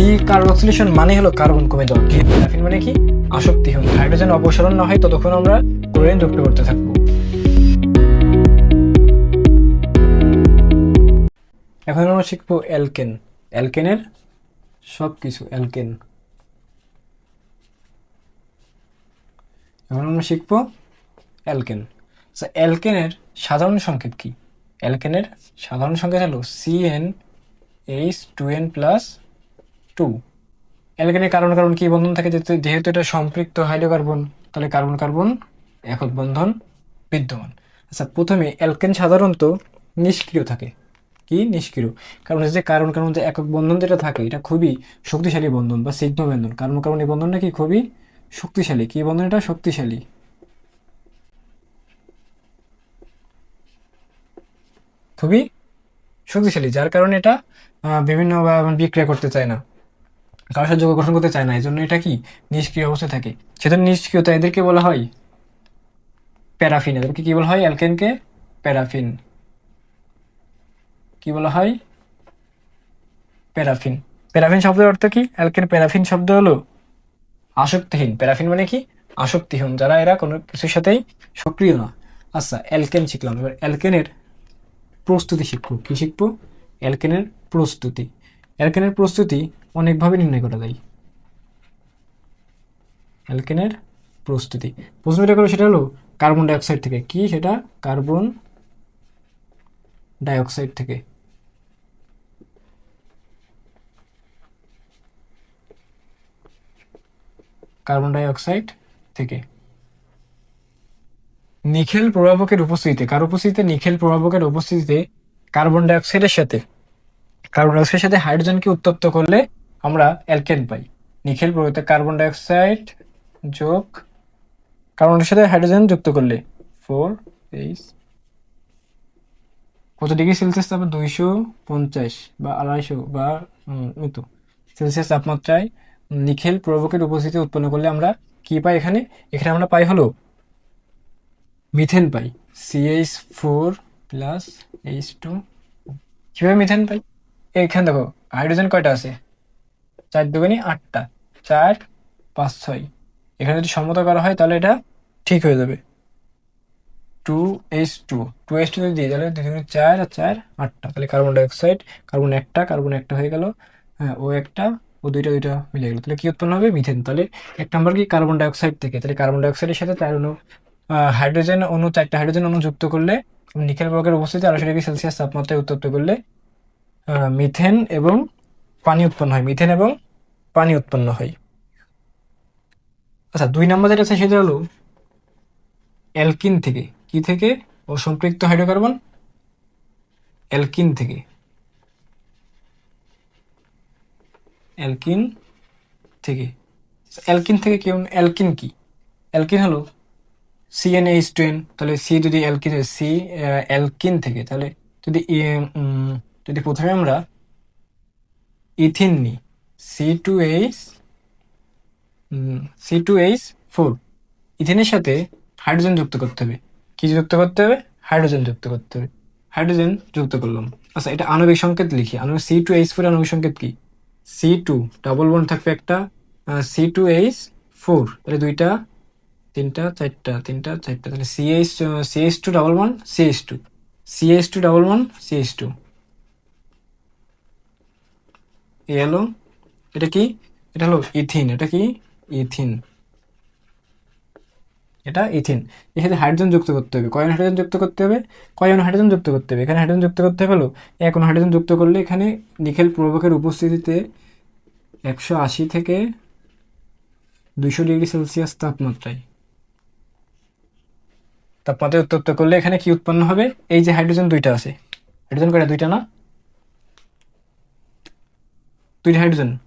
D মানে হলো carbon কমে যাওয়া। গ্রাফিন মানে কি? আসক্তিহীন হাইড্রোজেন অপসারণ না হয়, ততক্ষণ আমরা ক্লোরিন যুক্ত করতে থাকব। এখন আমরা শিখব অ্যালকেন। অ্যালকেনের সব কিছু অ্যালকেন। এখন আমরা শিখব অ্যালকেন। আচ্ছা অ্যালকেনের সাধারণ সংকেত কি? অ্যালকেনের সাধারণ সংকেত হলো C N H two N plus two অ্যালকেনের কারণ কারণ কি বন্ধন থাকে? যেহেতু এটা সম্পৃক্ত হাইড্রোকার্বন, তাহলে কার্বন কার্বন একক বন্ধন বিদ্যমান। আচ্ছা প্রথমে অ্যালকেন সাধারণত নিষ্ক্রিয় থাকে। কি? নিষ্ক্রিয়। কারণ যে কারণ কারণ যে একক বন্ধন যেটা থাকে, এটা খুবই শক্তিশালী বন্ধন বা সিদ্ধ বন্ধন। কারণ কারণ এই বন্ধনটা কি? খুবই শক্তিশালী। কি বন্ধন এটা? শক্তিশালী। খুবই শক্তিশালী, যার কারণে এটা বিভিন্ন বিক্রিয়া করতে চায় না। কারোর সাথে যোগ করতে চায় না এই জন্য এটা কি? নিষ্ক্রিয় অবস্থায় থাকে। সেজন্য নিষ্ক্রিয়তা এদেরকে বলা হয় প্যারাফিন। এদেরকে কি বলা হয়? অ্যালকেনকে প্যারাফিন। কি বলা হয়? প্যারাফিন। প্যারাফিন শব্দের অর্থ কি? অ্যালকেন প্যারাফিন শব্দ হলো আসক্তিহীন। প্যারাফিন মানে কি? আসক্তিহীন। যারা এরা কোনো কিছুর সাথেই সক্রিয় না। আচ্ছা অ্যালকেন শিখলাম। এবার অ্যালকেনের প্রস্তুতি শিখব। কি শিখব? অ্যালকেনের প্রস্তুতি। অ্যালকেনের প্রস্তুতি অনেকভাবে নির্ণয় করা যায় অ্যালকেনের প্রস্তুতি। প্রশ্ন যেটা করো সেটা হলো কার্বন ডাইঅক্সাইড থেকে। কি সেটা? কার্বন ডাইঅক্সাইড থেকে। কার্বন ডাইঅক্সাইড থেকে। নিখেল প্রভাবকের উপস্থিতিতে। কার উপস্থিতিতে? নিখেল প্রভাবকের উপস্থিতিতে কার্বন ডাইঅক্সাইডের সাথে। কার্বন ডাইঅক্সাইডের সাথে হাইড্রোজেনকে উত্তপ্ত করলে আমরা অ্যালকেন পাই। নিখেল প্রভাবিত কার্বন ডাইঅক্সাইড যোগ কার্বন সাথে হাইড্রোজেন যুক্ত করলে ফোর এইচ কত ডিগ্রি সেলসিয়াস তারপর দুইশো পঞ্চাশ বা আড়াইশো বা মৃত্যু। সেলসিয়াস তাপমাত্রায় নিখেল প্রভাবকের উপস্থিতি উৎপন্ন করলে আমরা কি পাই এখানে? এখানে আমরা পাই হলো মিথেন পাই CH four plus H two কীভাবে মিথেন পাই? এখানে দেখো হাইড্রোজেন কয়টা আছে? চার দুগুনি আটটা। চার, পাঁচ, ছয়। এখানে যদি সমতা করা হয়, তাহলে এটা ঠিক হয়ে যাবে। Two H two two H two যদি দিই তাহলে দুই চার আর চার, আটটা। তাহলে কার্বন ডাইঅক্সাইড কার্বন একটা কার্বন একটা হয়ে গেল হ্যাঁ ও একটা, ও দুইটা দুইটা মিলে গেল। তাহলে কি উৎপন্ন হবে? মিথেন তাহলে এক নম্বর কি? কার্বন ডাইঅক্সাইড থেকে। তাহলে কার্বন ডাইঅক্সাইডের সাথে চার অণু হাইড্রোজেন অণু, চারটা হাইড্রোজেন অণু যুক্ত করলে, নিকেল বর্গের উপস্থিতি আড়াইশো ডিগ্রি সেলসিয়াস তাপমাত্রায় উত্তপ্ত করলে মিথেন এবং পানি উৎপন্ন হয়। মিথেন এবং পানি উৎপন্ন হয়। আচ্ছা দুই নম্বর যেটা আছে সেটা হলো অ্যালকিন থেকে। কি থেকে? ও সম্পৃক্ত হাইড্রোকার্বন? অ্যালকিন থেকে। অ্যালকিন থেকে। অ্যালকিন থেকে কেউ, অ্যালকিন কি? অ্যালকিন হলো সি এন সিএনএইচ টেন তাহলে সি যদি অ্যালকিন, সি অ্যালকিন থেকে, তাহলে যদি যদি প্রথমে আমরা ইথিন নিই C two H C two H four ইথিনের সাথে হাইড্রোজেন যুক্ত করতে হবে। কি যুক্ত করতে হবে? হাইড্রোজেন যুক্ত করতে হবে। হাইড্রোজেন যুক্ত করলাম। আচ্ছা এটা আণবিক সংকেত লিখি। আণবিক সি টু এইচ ফোর আণবিক সংকেত কি? সি টু ডাবল বন্ড থাকবে একটা সি টু এইচ ফোর তাহলে দুইটা, তিনটা, চারটা তিনটা, চারটা, তাহলে C H C H two double one C H two C H two double one CH two এ এটা কি? এটা হলো ইথিন। এটা কি? ইথিন। এটা ইথিন। সাথে হাইড্রোজেন যুক্ত করতে হবে। কয়ন হাইড্রোজেন যুক্ত করতে হবে? কয়ন হাইড্রোজেন যুক্ত করতে হবে? এখানে হাইড্রোজেন যুক্ত করতে হলো এক হাইড্রোজেন যুক্ত করলে এখানে নিকেল প্রভাবকের উপস্থিতিতে একশো আশি থেকে দুইশো ডিগ্রি সেলসিয়াস তাপমাত্রায়। তাপমাত্রায় উত্তপ্ত করলে এখানে কি উৎপন্ন হবে? এই যে হাইড্রোজেন দুইটা আছে। হাইড্রোজেন কয়টা? দুইটা না? দুইটা হাইড্রোজেন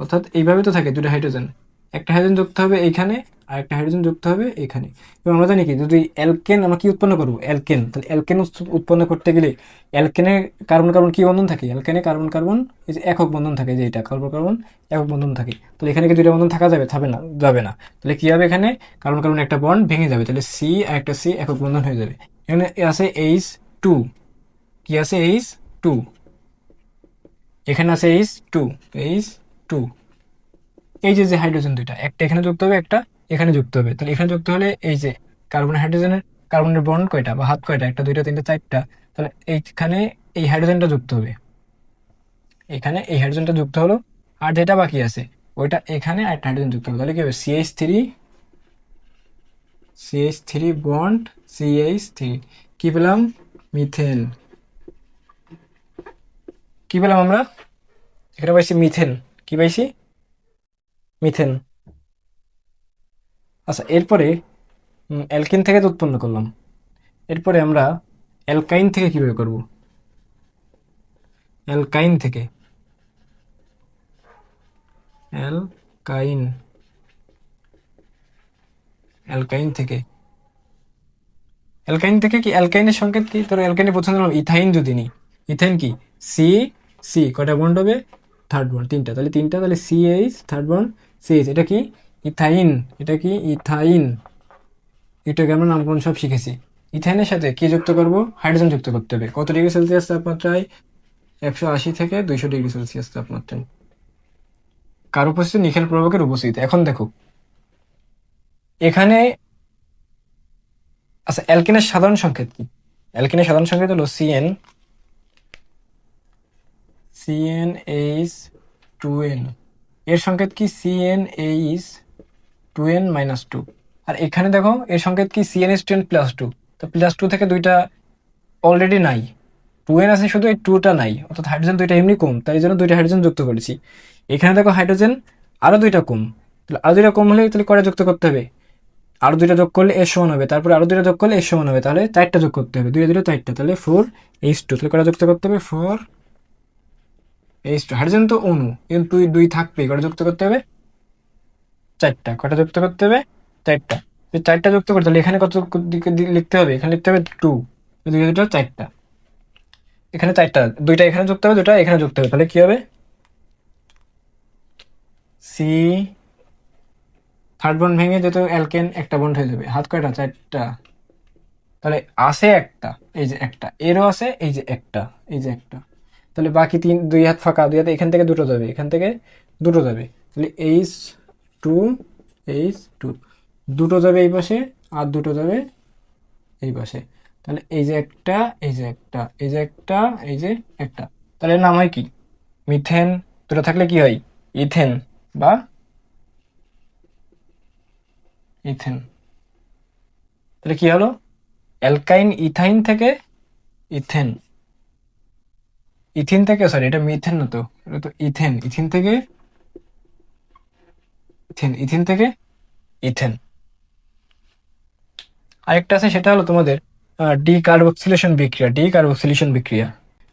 অর্থাৎ এইভাবে তো থাকে দুইটা হাইড্রোজেন একটা হাইড্রোজেন যুক্ত হবে এইখানে, আর একটা হাইড্রোজেন যুক্ত হবে এখানে। এবং আমরা জানি কি, যদি অ্যালকেন আমরা কি উৎপন্ন করব? অ্যালকেন তাহলে অ্যালকেন উৎ- উৎপন্ন করতে গেলে অ্যালকেনে কার্বন কার্বন কি বন্ধন থাকে? অ্যালকেনে কার্বন কার্বন এই যে একক বন্ধন থাকে যে এটা কার্বন কার্বন একক বন্ধন থাকে। তাহলে এখানে কি দুইটা বন্ধন থাকা যাবে? থাকবে না, যাবে না। তাহলে কী হবে এখানে? কার্বন কার্বন একটা বন্ড ভেঙে যাবে। তাহলে সি আর একটা সি একক বন্ধন হয়ে যাবে। এখানে আছে এইচ টু কী আছে? এইচ টু এখানে আছে এইচ টু এইচ টু এই যে যে হাইড্রোজেন দুইটা, একটা এখানে যুক্ত হবে, একটা এখানে যুক্ত হবে। তাহলে এখানে যুক্ত হলে এই যে কার্বন হাইড্রোজেনের কার্বনের বন্ড কয়টা বা হাত কয়টা? একটা, দুইটা, তিনটা, চারটা। তাহলে এইখানে এই হাইড্রোজেনটা যুক্ত হবে। এখানে এই হাইড্রোজেনটা যুক্ত হলো, আর যেটা বাকি আছে, ওইটা এখানে আর হাইড্রোজেন যুক্ত হবে তাহলে কি হবে? CH three CH three bond CH three কি পেলাম? মিথেন কি পেলাম আমরা? এখানে পাইছি মিথেন। কি পাইছি? মিথেন। আচ্ছা এরপরে অ্যালকিন থেকে তো উৎপন্ন করলাম। এরপরে আমরা অ্যালকাইন থেকে কীভাবে করব? অ্যালকাইন থেকে। অ্যালকাইন। অ্যালকাইন থেকে। অ্যালকাইন থেকে কি অ্যালকাইনের সংকেত কি? তোর অ্যালকাইনের প্রথম ইথাইন যদি নিই ইথাইন কি? সি সি কটা বন্ড হবে? থার্ড বন্ড তিনটা। তাহলে তিনটা, তাহলে C H third bond C H এটা কি? ইথাইন এটা কি? ইথাইন এটাকে আমরা নামকরণ সব শিখেছি। ইথাইনের সাথে কি যুক্ত করব? হাইড্রোজেন যুক্ত করতে হবে। কত ডিগ্রি সেলসিয়াস তাপমাত্রায়? একশো আশি থেকে দুইশো ডিগ্রি সেলসিয়াস তাপমাত্রায়। কার উপস্থিতি? নিখেল প্রভাবকের উপস্থিতি। এখন দেখো। এখানে আচ্ছা অ্যালকেনের সাধারণ সংকেত কি? অ্যালকেনের সাধারণ সংকেত হলো CN CN H two N এর সংকেত কি CN H two N minus two আর এখানে দেখো, এর সংকেত কি CN S two N plus two তো প্লাস টু থেকে দুইটা অলরেডি নাই। টু এন আছে শুধু, এই টুটা নাই। অর্থাৎ হাইড্রোজেন দুইটা এমনি কম, তাই জন্য দুইটা হাইড্রোজেন যুক্ত করেছি। এখানে দেখো হাইড্রোজেন আরও দুইটা কম। তাহলে আরও দুইটা কম হলে তাহলে কটা যুক্ত করতে হবে? আরও দুইটা যোগ করলে এর সমান হবে। তারপরে আরও দুইটা যোগ করলে এর সমান হবে। তাহলে চারটা যোগ করতে হবে। দুইটা দুটো চারটা। তাহলে ফোর এইচ টু তাহলে কটা যুক্ত করতে হবে? ফোর এইচ টু হাইড্রোজেন তো অণু। কিন্তু দুই দুই থাকবে, কটা যুক্ত করতে হবে? চারটা। কটা যুক্ত করতে হবে? চারটা। চারটা যুক্ত করতে তাহলে এখানে কত লিখতে হবে? এখানে লিখতে হবে টু দুটো চারটা। এখানে চারটা। দুইটা এখানে যুক্ত হবে, দুইটা এখানে যুক্ত হবে। তাহলে কি হবে? সি থার্ড বন্ড ভেঙে যেহেতু অ্যালকেন একটা বন্ড হয়ে যাবে। হাত কয়টা? চারটা। তাহলে আছে একটা। এই যে একটা। এরও আছে, এই যে একটা। এই যে একটা। তাহলে বাকি তিন, দুই হাত ফাঁকা, দুই হাতে এখান থেকে দুটো যাবে, এখান থেকে দুটো যাবে। তাহলে এইচ টু এইচ টু দুটো যাবে এই পাশে আর দুটো যাবে এই পাশে। তাহলে এই যে একটা, এই যে একটা, এই যে একটা, এই যে একটা। তাহলে নাম হয় কি? মিথেন, দুটো থাকলে কি হয়? ইথেন বা ইথেন। তাহলে কি হলো? অ্যালকাইন ইথাইন থেকে ইথেন। ইথিন থেকে সরি এটা মিথেন না তো, এটা তো ইথেন। ইথিন থেকে, ইথেন, ইথিন থেকে ইথেন। আরেকটা আছে, সেটা হলো তোমাদের ডি কার্বক্সিলেশন বিক্রিয়া ডি কার্বক্সিলেশন বিক্রিয়া।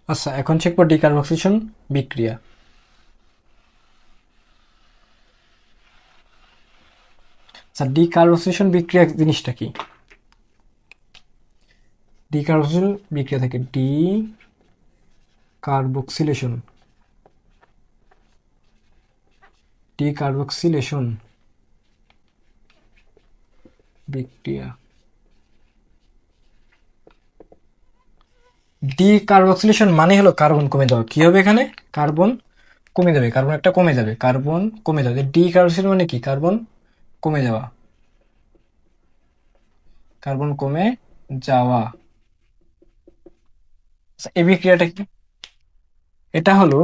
আচ্ছা এখন শিখব ডি কার্বক্সিলেশন বিক্রিয়া। আচ্ছা ডি কার্বক্সিলেশন বিক্রিয়া জিনিসটা কি? ডি কার্বক্সিলেশন বিক্রিয়া থাকে ডি কার্বক্সিলেশন। ডি কার্বক্সিলেশন বিক্রিয়া। ডি কার্বক্সিলেশন মানে হলো কার্বন কমে যাওয়া। কি হবে এখানে? কার্বন কমে যাবে। কার্বন একটা কমে যাবে। কার্বন কমে যাবে। ডি কার্বক্সিলেশন মানে কি? কার্বন কমে যাওয়া। কার্বন কমে যাওয়া। আচ্ছা, এই বিক্রিয়াটা কি? এটা হলো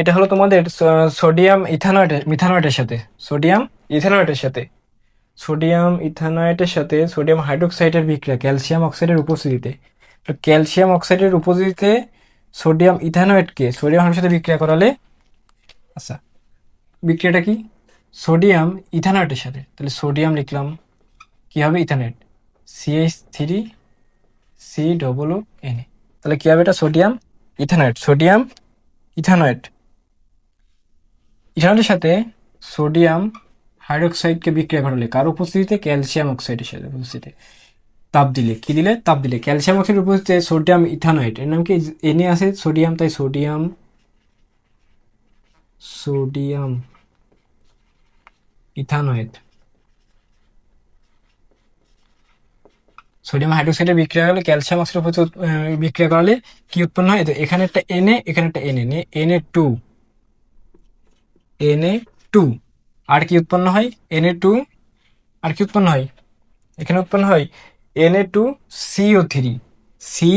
এটা হলো তোমাদের সোডিয়াম ইথানয়েটের মিথানয়েটের সাথে, সোডিয়াম ইথানয়েটের সাথে, সোডিয়াম ইথানয়েটের সাথে সোডিয়াম হাইড্রোক্সাইডের বিক্রিয়া ক্যালসিয়াম অক্সাইডের উপস্থিতিতে। তো ক্যালসিয়াম অক্সাইডের উপস্থিতিতে সোডিয়াম ইথানয়েটকে সোডিয়াম হাইড্রোর সাথে বিক্রিয়া করালে আচ্ছা বিক্রিয়াটা কি? সোডিয়াম ইথানয়েটের সাথে, তাহলে সোডিয়াম লিখলাম, কী হবে ethanoate CH three C double O N তাহলে কী হবে এটা? সোডিয়াম ইথানয়েট সোডিয়াম ইথানয়েট ইথানয়েটের সাথে সোডিয়াম হাইড্রোক্সাইডকে বিক্রিয়া ঘটালে কার উপস্থিতিতে? ক্যালসিয়াম অক্সাইডের সাথে উপস্থিতিতে। তাপ দিলে কি দিলে? তাপ দিলে ক্যালসিয়াম অক্সাইডের উপস্থিতিতে সোডিয়াম ইথানয়েট এর নাম কি? এনে আছে সোডিয়াম, তাই সোডিয়াম সোডিয়াম ইথানয়েট সোডিয়াম হাইড্রোক্সাইডের বিক্রিয়া করলে ক্যালসিয়াম অক্সাইড বিক্রিয়া করালে কি উৎপন্ন হয়? তো এখানে একটা এনে এখানে একটা এনে এনে টু এন এ টু আর কি উৎপন্ন হয়? এন এ টু আর কি উৎপন্ন হয়? এখানে উৎপন্ন হয় N A two CO three C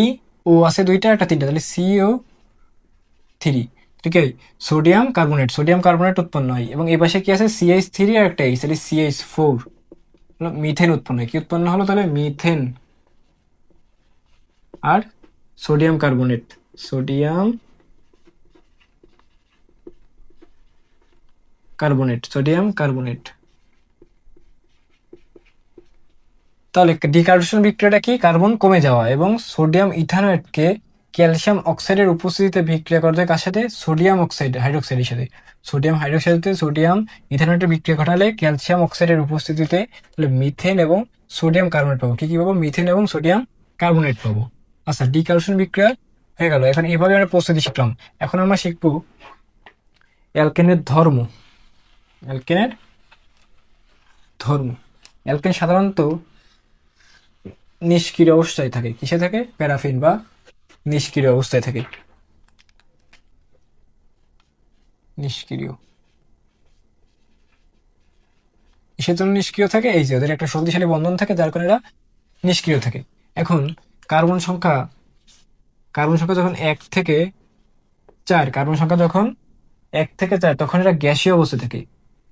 O আছে দুইটা, একটা তিনটা। তাহলে সিও থ্রি ঠিক আছে সোডিয়াম কার্বনেট। সোডিয়াম কার্বনেট উৎপন্ন হয়। এবং এই পাশে কি আছে? সিএইচ থ্রি আর একটা এইচ তাহলে সিএইচ ফোর মিথেন উৎপন্ন হয়। কি উৎপন্ন হলো? তাহলে মিথেন আর sodium carbonate. Sodium carbonate sodium carbonate. তাহলে ডিকার্বনেশন বিক্রিয়াটা কি? কার্বন কমে যাওয়া এবং সোডিয়াম ইথানয়েটকে ক্যালসিয়াম অক্সাইডের উপস্থিতিতে বিক্রিয়া করতে কার সাথে? সোডিয়াম অক্সাইড, হাইড্রোক্সাইডের সাথে। সোডিয়াম হাইড্রোক্সাইডে সোডিয়াম ইথানয়েটের বিক্রিয়া ঘটালে ক্যালসিয়াম অক্সাইডের উপস্থিতিতে তাহলে মিথেন এবং সোডিয়াম কার্বনেট পাবো। কি কি পাবো? মিথেন এবং সোডিয়াম কার্বনেট পাবো। আচ্ছা ডিকার্বনেশন বিক্রিয়া হয়ে গেল। এখন এভাবে আমরা প্রস্তুতি শিখলাম। এখন আমরা শিখব অ্যালকেনের ধর্ম। অ্যালকেনের ধর্ম। অ্যালকেন সাধারণত নিষ্ক্রিয় অবস্থায় থাকে। কিসে থাকে? প্যারাফিন বা নিষ্ক্রিয় অবস্থায় থাকে। নিষ্ক্রিয়। কিসের জন্য নিষ্ক্রিয় থাকে? এই যে, ওদের একটা শক্তিশালী বন্ধন থাকে, যার কারণে এরা নিষ্ক্রিয় থাকে। এখন, কার্বন সংখ্যা কার্বন সংখ্যা যখন এক থেকে চার, কার্বন সংখ্যা যখন এক থেকে চার, তখন এরা গ্যাসীয় অবস্থায় থাকে।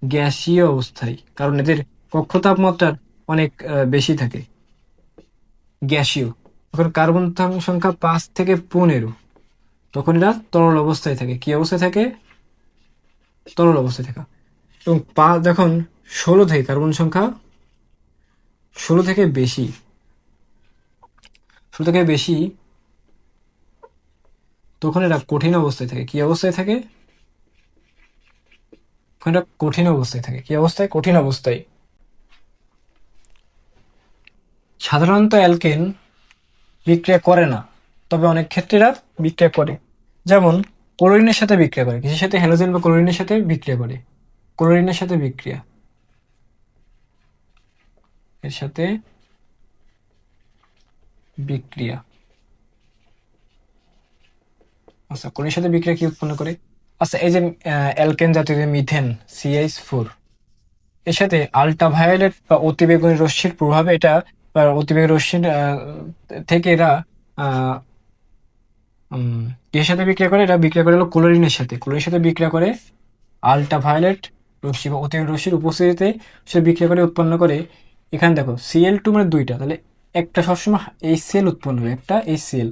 গ্যাসীয় অবস্থায়, কারণ এদের কক্ষ তাপমাত্রার অনেক বেশি থাকে। গ্যাসীয়। এখন কার্বন সংখ্যা পাঁচ থেকে পনেরো তখন এরা তরল অবস্থায় থাকে। কি অবস্থায় থাকে? তরল অবস্থায় থাকা। এবং পা যখন ষোলো থেকে কার্বন সংখ্যা ষোলো থেকে বেশি, ষোলো থেকে বেশি, তখন এরা কঠিন অবস্থায় থাকে। কি অবস্থায় থাকে? তখন এরা কঠিন অবস্থায় থাকে। কি অবস্থায়? কঠিন অবস্থায়। সাধারণত অ্যালকেন বিক্রিয়া করে না। তবে অনেক ক্ষেত্রে এরা বিক্রিয়া করে। যেমন, ক্লোরিনের সাথে বিক্রিয়া করে। কিসের সাথে? হ্যালোজেন বা ক্লোরিনের সাথে বিক্রিয়া করে। ক্লোরিনের সাথে বিক্রিয়া। এর সাথে বিক্রিয়া। আচ্ছা ক্লোরিনের সাথে বিক্রিয়া কি উৎপন্ন করে? আচ্ছা এই যে অ্যালকেন জাতীয় মিথেন সিএইচ ফোর এর সাথে আল্ট্রাভায়োলেট বা অতিবেগুনি রশ্মির প্রভাবে এটা বা অতিবেগুনি রশ্মির থেকে এরা এর সাথে বিক্রিয়া করে? এটা বিক্রিয়া করে হলো ক্লোরিনের সাথে। ক্লোরিনের সাথে বিক্রিয়া করে আলট্রা ভায়োলেট রশ্মি বা অতিবেগুনি রশ্মির উপস্থিতিতে সে বিক্রিয়া করে, উৎপন্ন করে। এখানে দেখো সিএল টু মানে দুইটা। তাহলে একটা সবসময় এইচ সিএল উৎপন্ন হবে একটা এই সিএল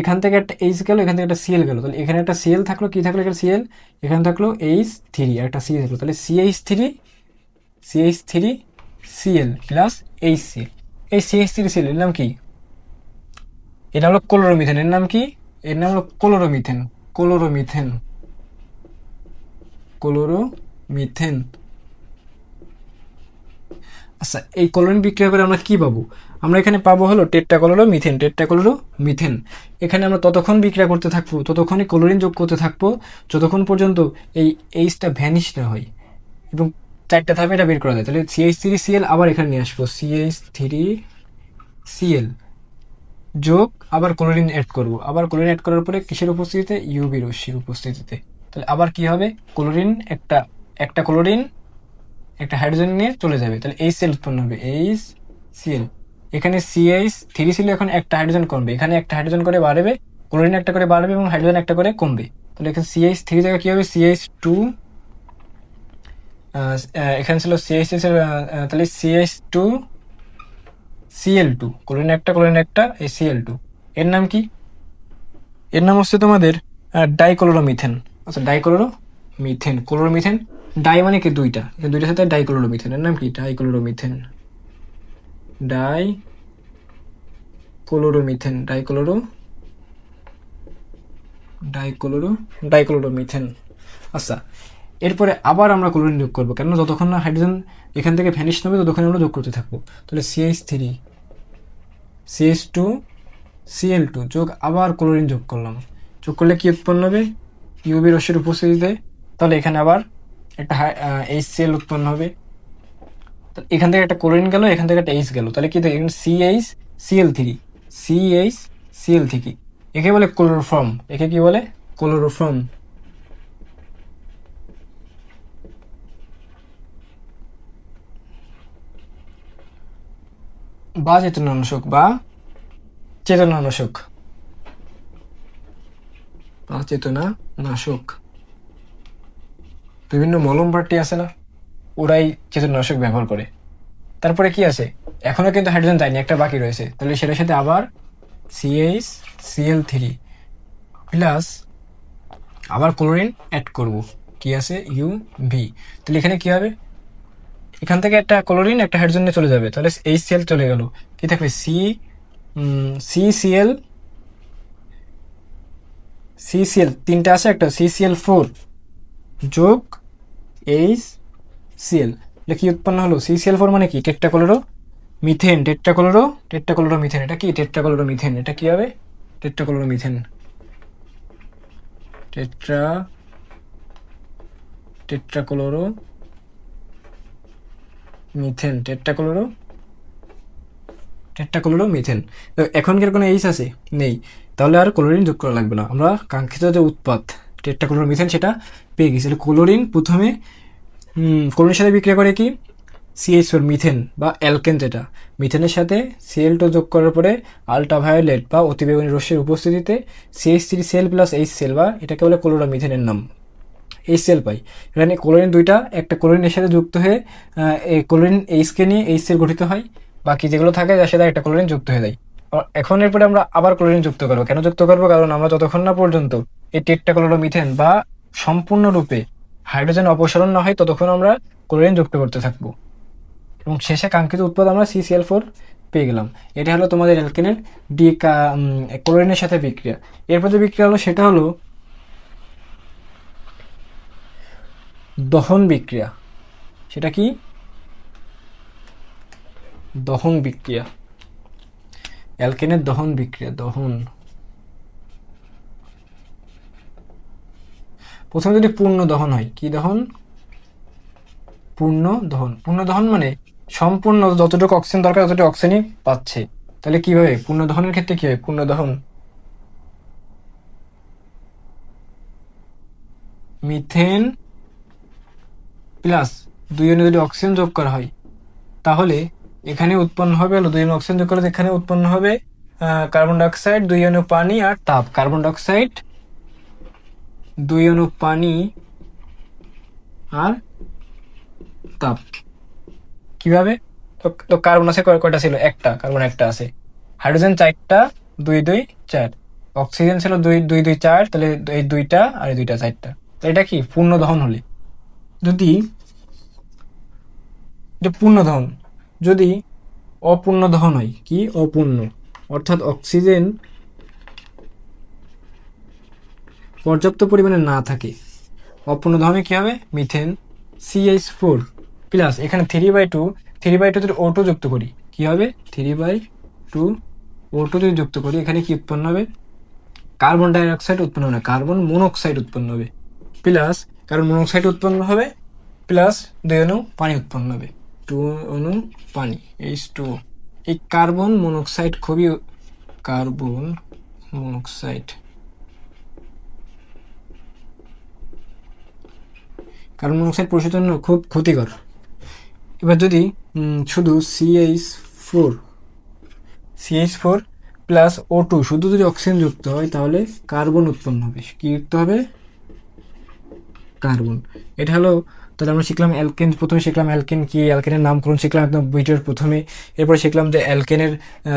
এখান থেকে একটা এইচ গেল, এখান থেকে একটা সিএল গেল। তাহলে এখানে একটা সিএল থাকল, কি থাকল এখানে সিএল এখানে থাকল এইচ থ্রি একটা সিএল থাকল। তাহলে CH three CH three CL plus H CL এই সিএল এর নাম কি? এটা হলো ক্লোরোমিথেন, এর নাম কি? এর নাম হলো ক্লোরোমিথেন ক্লোরোমিথেন। ক্লোরোমিথেন। আচ্ছা এই ক্লোরিন বিক্রিয়া করে আমরা কি পাবো? আমরা এখানে পাবো হলো টেট্টাকলোরো মিথেন টেট্টাকলোরো মিথেন এখানে আমরা ততক্ষণ বিক্রিয়া করতে থাকব ততক্ষণই ক্লোরিন যোগ করতে থাকব, যতক্ষণ পর্যন্ত এই এইচটা ভ্যানিশ না হয়। এবং চারটা ধাপে এটা বের করা যায় তাহলে সিএইচ থ্রি সিএল আবার এখানে নিয়ে আসব। সিএইচ থ্রি সিএল যোগ আবার ক্লোরিন অ্যাড করব। আবার ক্লোরিন অ্যাড করার পরে কিসের উপস্থিতিতে? ইউবি রশ্মির উপস্থিতিতে। তাহলে আবার কি হবে? ক্লোরিন একটা একটা ক্লোরিন, একটা হাইড্রোজেন নিয়ে চলে যাবে। তাহলে এই সেল উৎপন্ন হবে। এইচ সিএল এখানে সিএইচ থ্রি ছিল এখন একটা হাইড্রোজেন কমবে। এখানে একটা হাইড্রোজেন করে বাড়বে, ক্লোরিন একটা করে বাড়বে এবং হাইড্রোজেন একটা করে কমবে। তাহলে এখানে সিএইচ থ্রি জায়গায় কী হবে? সিএইচ টু এখানে ছিল সিএইচ তাহলে CH two CL two chlorine একটা ক্লোরিন একটা এই সিএল টু এর নাম কি? এর নাম হচ্ছে তোমাদের ডাইক্লোরোমিথেন আচ্ছা ডাইক্লোরোমিথেন ক্লোরোমিথেন ডাই মানে কি দুইটা? দুইটার সাথে ডাইক্লোরোমিথেন এর নাম কি? Dichloromethane dichloromethane dichloro dichloro dichloromethane আচ্ছা এরপরে আবার আমরা ক্লোরিন যোগ করব। কেন যতক্ষণ না হাইড্রোজেন এখান থেকে ভ্যানিশ নেবে, ততক্ষণ আমরা যোগ করতে থাকব। তাহলে CH three CH two CL two যোগ আবার ক্লোরিন যোগ করলাম। যোগ করলে কী উৎপন্ন হবে? ইউবি রশ্মির উপস্থিতিতে। তাহলে এখানে আবার একটা এইচ সিএল উৎপন্ন হবে। এখান থেকে একটা ক্লোরিন গেল, এখান থেকে একটা এইচ গেল। তাহলে কি এখানে CH CL three CH CL three একে বলে ক্লোরোফর্ম একে কি বলে? ক্লোরোফর্ম বা চেতনানাশক বা চেতনানাশক বা চেতনানাশক বিভিন্ন মলম পার্টি আছে না? ওরাই চেতনানাশক ব্যবহার করে। তারপরে কি আছে? এখনও কিন্তু হাইড্রোজেন যায়নি একটা বাকি রয়েছে। তাহলে সেটার সাথে আবার সিএইচ সিএল থ্রি প্লাস আবার ক্লোরিন অ্যাড করব। কি আছে? ইউ ভি তাহলে এখানে কি হবে? এখান থেকে একটা ক্লোরিন একটা হাইড্রোজেনে চলে যাবে। তাহলে এইচ সিএল চলে গেল। কি থাকবে? C C CL C CL তিনটা আছে, একটা সি সিএল ফোর যোগ এইচ সিএল এটা কি উৎপন্ন হলো? সি সিএল ফোর মানে কি? টেট্টাকলোরো মিথেন টেট্টাকলোরো টেট্টাকলোরো মিথেন এটা কি? টেট্টাকলোরো মিথেন এটা কি হবে? Tetrachloro methane tetra, tetrachloro methane, tetrachloro tetrachloro methane. তো এখনকার কোনো এইচ আছে? নেই। তাহলে আর ক্লোরিন যোগ করা লাগবে না। আমরা কাঙ্ক্ষিত যে উৎপাদ টেট্রাকলোরো মিথেন, সেটা পেয়ে গেছি। ক্লোরিন প্রথমে ক্লোরিনের সাথে বিক্রিয়া করে কি? সিএইচ ফোর মিথেন বা অ্যালকেন যেটা। মিথেনের সাথে সিএল টু যোগ করার পরে আলট্রাভায়োলেট বা অতিবেগুনি রশ্মির উপস্থিতিতে CH three cell plus H cell বা এটাকে বলে ক্লোরা মিথেনের নাম। এইচ সেল পাই। এখানে ক্লোরিন দুইটা, একটা ক্লোরিনের সাথে যুক্ত হয়ে এই ক্লোরিন এইচকে নিয়ে এইচ সেল গঠিত হয়। বাকি যেগুলো থাকে যার সাথে একটা ক্লোরিন যুক্ত হয়ে যায়। এখন এরপরে আমরা আবার ক্লোরিন যুক্ত করব। কেন যুক্ত করব? কারণ আমরা যতক্ষণ না পর্যন্ত এই টেট্টা মিথেন বা সম্পূর্ণরূপে হাইড্রোজেন অপসারণ না হয়, ততক্ষণ আমরা ক্লোরিন যুক্ত করতে থাকব। এবং শেষে কাঙ্ক্ষিত উৎপাদ আমরা সিসিএল ফোর পেয়ে গেলাম। এটা হলো তোমাদের অ্যালকেনের ডি ক্লোরিনের সাথে বিক্রিয়া। এরপর যে বিক্রিয়া হলো, সেটা হলো দহন বিক্রিয়া। সেটা কি? দহন বিক্রিয়া। অ্যালকেনের দহন বিক্রিয়া, দহন। প্রথমে যদি পূর্ণ দহন হয়, কি দহন? পূর্ণ দহন। পূর্ণ দহন মানে সম্পূর্ণ যতটুকু অক্সিজেন দরকার, ততটুকু অক্সিজেনই পাচ্ছে। তাহলে কীভাবে? পূর্ণ দহনের ক্ষেত্রে কি হয় পূর্ণ দহন। মিথেন প্লাস দুই জনে যদি অক্সিজেন যোগ করা হয়, তাহলে এখানে উৎপন্ন হবে দুই জনে অক্সিজেন যোগ করলে এখানে উৎপন্ন হবে কার্বন ডাইঅক্সাইড দুই অণু পানি আর তাপ। কার্বন ডাইঅক্সাইড দুই অণু পানি আর তাপ। কীভাবে? তো তো কার্বন আছে কয়টা ছিল? একটা কার্বন একটা আছে। হাইড্রোজেন চারটা, দুই দুই, চার। অক্সিজেন ছিল দুই দুই দুই, চার, তাহলে এই দুইটা আর এই দুইটা চারটা। তো এটা কি? পূর্ণ দহন হলে। যদি এটা পূর্ণ দহন যদি অপূর্ণ দহন হয়, কি? অপূর্ণ, অর্থাৎ অক্সিজেন পর্যাপ্ত পরিমাণে না থাকে। অপূর্ণ দহনে কী হবে? মিথেন সিএইচ ফোর প্লাস এখানে three by two three by two যদি ও টু যুক্ত করি। কী হবে? Three by two O two যদি যুক্ত করি, এখানে কি উৎপন্ন হবে? কার্বন ডাইঅক্সাইড উৎপন্ন হবে কার্বন মনোক্সাইড উৎপন্ন হবে। প্লাস কার্বন মনোক্সাইড উৎপন্ন হবে, প্লাস দুই অণু পানি উৎপন্ন হবে। টু অণু পানি এইচ টু এই কার্বন মনোক্সাইড খুবই কার্বন মনোক্সাইড। কার্বন মনোক্সাইড জন্য খুব ক্ষতিকর। এবার যদি শুধু CH four CH four plus O two শুধু যদি অক্সিজেন যুক্ত হয়, তাহলে কার্বন উৎপন্ন হবে। কি যুক্ত হবে? কার্বন। এটা হলো, তাহলে আমরা শিখলাম অ্যালকেন, প্রথমে শিখলাম অ্যালকেন কি, অ্যালকেনের নামকরণ শিখলাম একদম ভিডিওর প্রথমে। এরপর শিখলাম যে অ্যালকেনের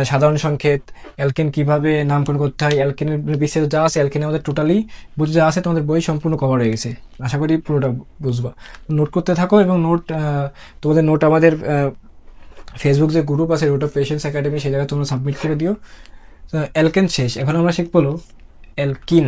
সাধারণ সংকেত, অ্যালকেন কীভাবে নামকরণ করতে হয়, অ্যালকেনের বিশেষ যা আছে, অ্যালকেনের আমাদের টোটালি বুঝে যা আছে, তোমাদের বই সম্পূর্ণ কভার হয়ে গেছে। আশা করি পুরোটা বুঝবা। নোট করতে থাকো এবং নোট তোমাদের নোট আমাদের ফেসবুক যে গ্রুপ আছে ওটা পেশেন্স একাডেমি সেই জায়গায় তোমরা সাবমিট করে দিও। অ্যালকেন শেষ। এখন আমরা শিখব অ্যালকিন।